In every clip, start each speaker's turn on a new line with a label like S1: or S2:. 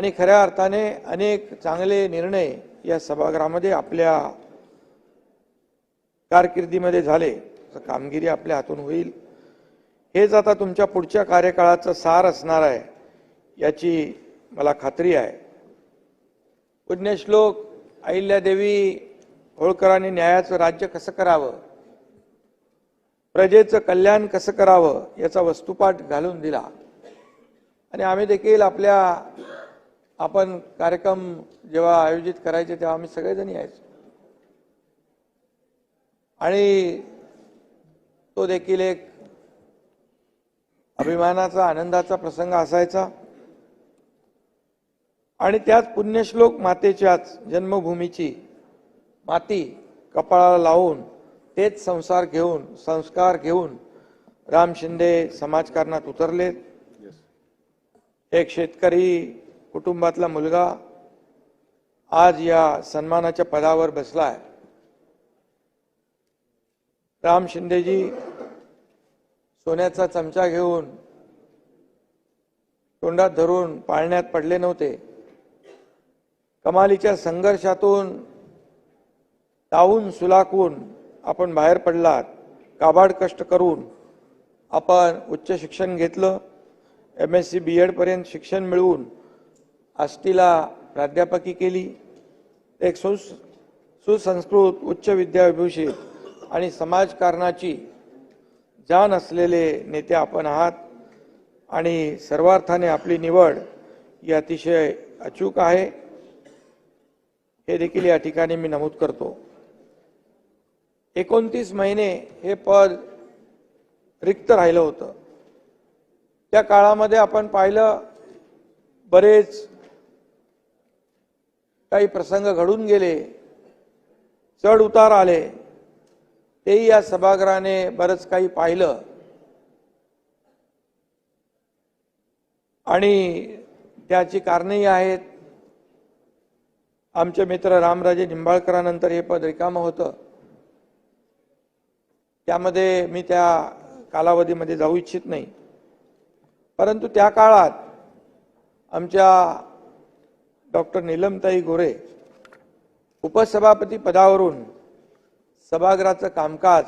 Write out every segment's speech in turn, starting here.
S1: आणि खऱ्या अर्थाने अनेक चांगले निर्णय या सभागृहामध्ये आपल्या कारकिर्दीमध्ये झाले. कामगिरी आपल्या हातून होईल. हेच आता तुमच्या पुढच्या कार्यकाळाचं सार असणार आहे याची मला खात्री आहे. पुण्यश्लोक अहिल्यादेवी होळकरांनी न्यायाचं राज्य कसं करावं? प्रजेचं कल्याण कसं करावं? याचा वस्तुपाठ घालून दिला. आणि आम्ही देखील आपल्या आपण कार्यक्रम जेव्हा आयोजित करायचे तेव्हा आम्ही सगळेजण यायचो. आणि तो देखील एक अभिमानाचा आनंदाचा प्रसंग असायचा. आणि त्याच पुण्यश्लोक मातेच्याच जन्मभूमीची माती कपाळाला लावून तेच संसार घेऊन संस्कार घेऊन राम शिंदे समाजकारणात उतरलेत. एक शेतकरी कुटुंबातला मुलगा आज या सन्मानाच्या पदावर बसलाय. राम शिंदेजी सोन्याचा चमचा घेऊन तोंडात धरून पाळण्यात पडले नव्हते. कमालीच्या संघर्षातून तावून सुलाकून आपण बाहेर पडलात. काबाड कष्ट करून आपण उच्च शिक्षण घेतलं. एम एस सी बी एडपर्यंत शिक्षण मिळवून आष्टीला प्राध्यापकी केली. एक सुस सुसंस्कृत उच्च विद्याविभूषित आणि समाजकारणाची जाण असलेले नेते आपण आहात. आणि सर्वार्थाने आपली निवड ही अतिशय अचूक आहे. हे देखील या ठिकाणी मी नमूद करतो. एकोणतीस महिने हे पद रिक्त राहिलं होतं. त्या काळामध्ये आपण पाहिलं बरेच काही प्रसंग घडून गेले चढ उतार आले तेही या सभागृहाने बरंच काही पाहिलं. आणि त्याची कारणंही आहेत आमचे मित्र रामराजे निंबाळकरानंतर हे पद रिकामं होतं. त्यामध्ये मी त्या कालावधीमध्ये जाऊ इच्छित नाही. परंतु त्या काळात आमच्या डॉक्टर नीलमताई गोरे उपसभापती पदावरून सभागृहाचं कामकाज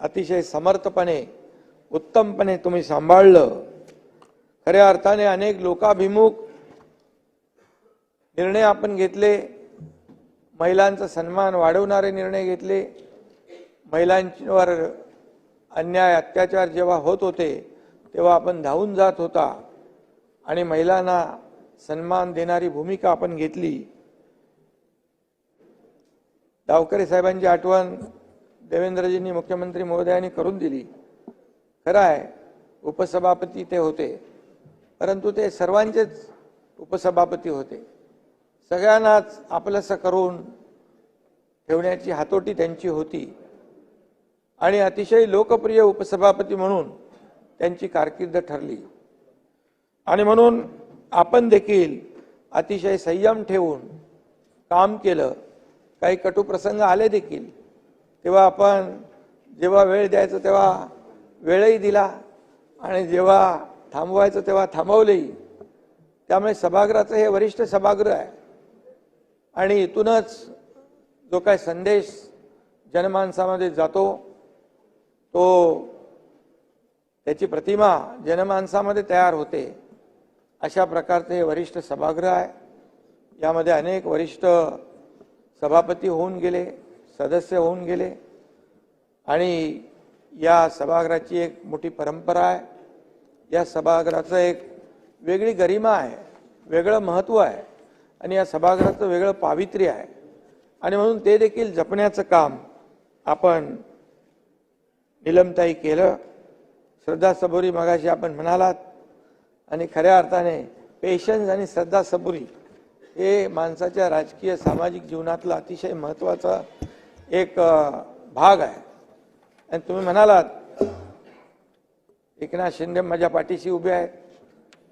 S1: अतिशय समर्थपणे उत्तमपणे तुम्ही सांभाळलं. खऱ्या अर्थाने अनेक लोकाभिमुख निर्णय आपण घेतले महिलांचा सन्मान वाढवणारे निर्णय घेतले महिलांवर अन्याय अत्याचार जेव्हा होत होते तेव्हा आपण धावून जात होता आणि महिलांना सन्मान देणारी भूमिका आपण घेतली. डावकरे साहेबांची आठवण देवेंद्रजींनी मुख्यमंत्री महोदयांनी करून दिली. खरं आहे उपसभापती ते होते परंतु ते सर्वांचेच उपसभापती होते. सगळ्यांनाच आपलंसं करून ठेवण्याची हातोटी त्यांची होती. आणि अतिशय लोकप्रिय उपसभापती म्हणून त्यांची कारकीर्द ठरली. आणि म्हणून आपण देखील अतिशय संयम ठेवून काम केलं काही कटुप्रसंग आले देखील तेव्हा आपण जेव्हा वेळ द्यायचं तेव्हा वेळही दिला आणि जेव्हा थांबवायचं तेव्हा थांबवलंही. त्यामुळे सभागृहाचं हे वरिष्ठ सभागृह आहे. आणि इथूनच जो काय संदेश जनमानसामध्ये जातो तो त्याची प्रतिमा जनमानसामध्ये तयार होते. अशा प्रकारचे हे वरिष्ठ सभागृह आहे. यामध्ये अनेक वरिष्ठ सभापती होऊन गेले सदस्य होऊन गेले आणि या सभागृहाची एक मोठी परंपरा आहे. या सभागृहाचं एक वेगळी गरिमा आहे वेगळं महत्त्व आहे आणि या सभागृहाचं वेगळं पावित्र्य आहे. आणि म्हणून ते देखील जपण्याचं काम आपण निलमताई केलं. श्रद्धा सबोरी मगाशी आपण म्हणालात आणि खऱ्या अर्थाने पेशन्स आणि श्रद्धा सबुरी हे माणसाच्या राजकीय सामाजिक जीवनातला अतिशय महत्त्वाचा एक भाग आहे. आणि तुम्ही म्हणालात एकनाथ शिंदे माझ्या पाठीशी उभे आहेत.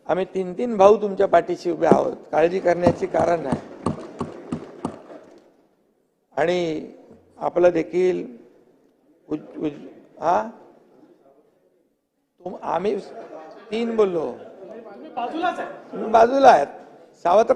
S1: आम्ही तीन तीन भाऊ तुमच्या पाठीशी उभे आहोत. काळजी करण्याची कारण नाही. आणि आपलं देखील उज- उज- हा? तुम आम्ही तीन बोललो. बाजूला आहेत. सावत्र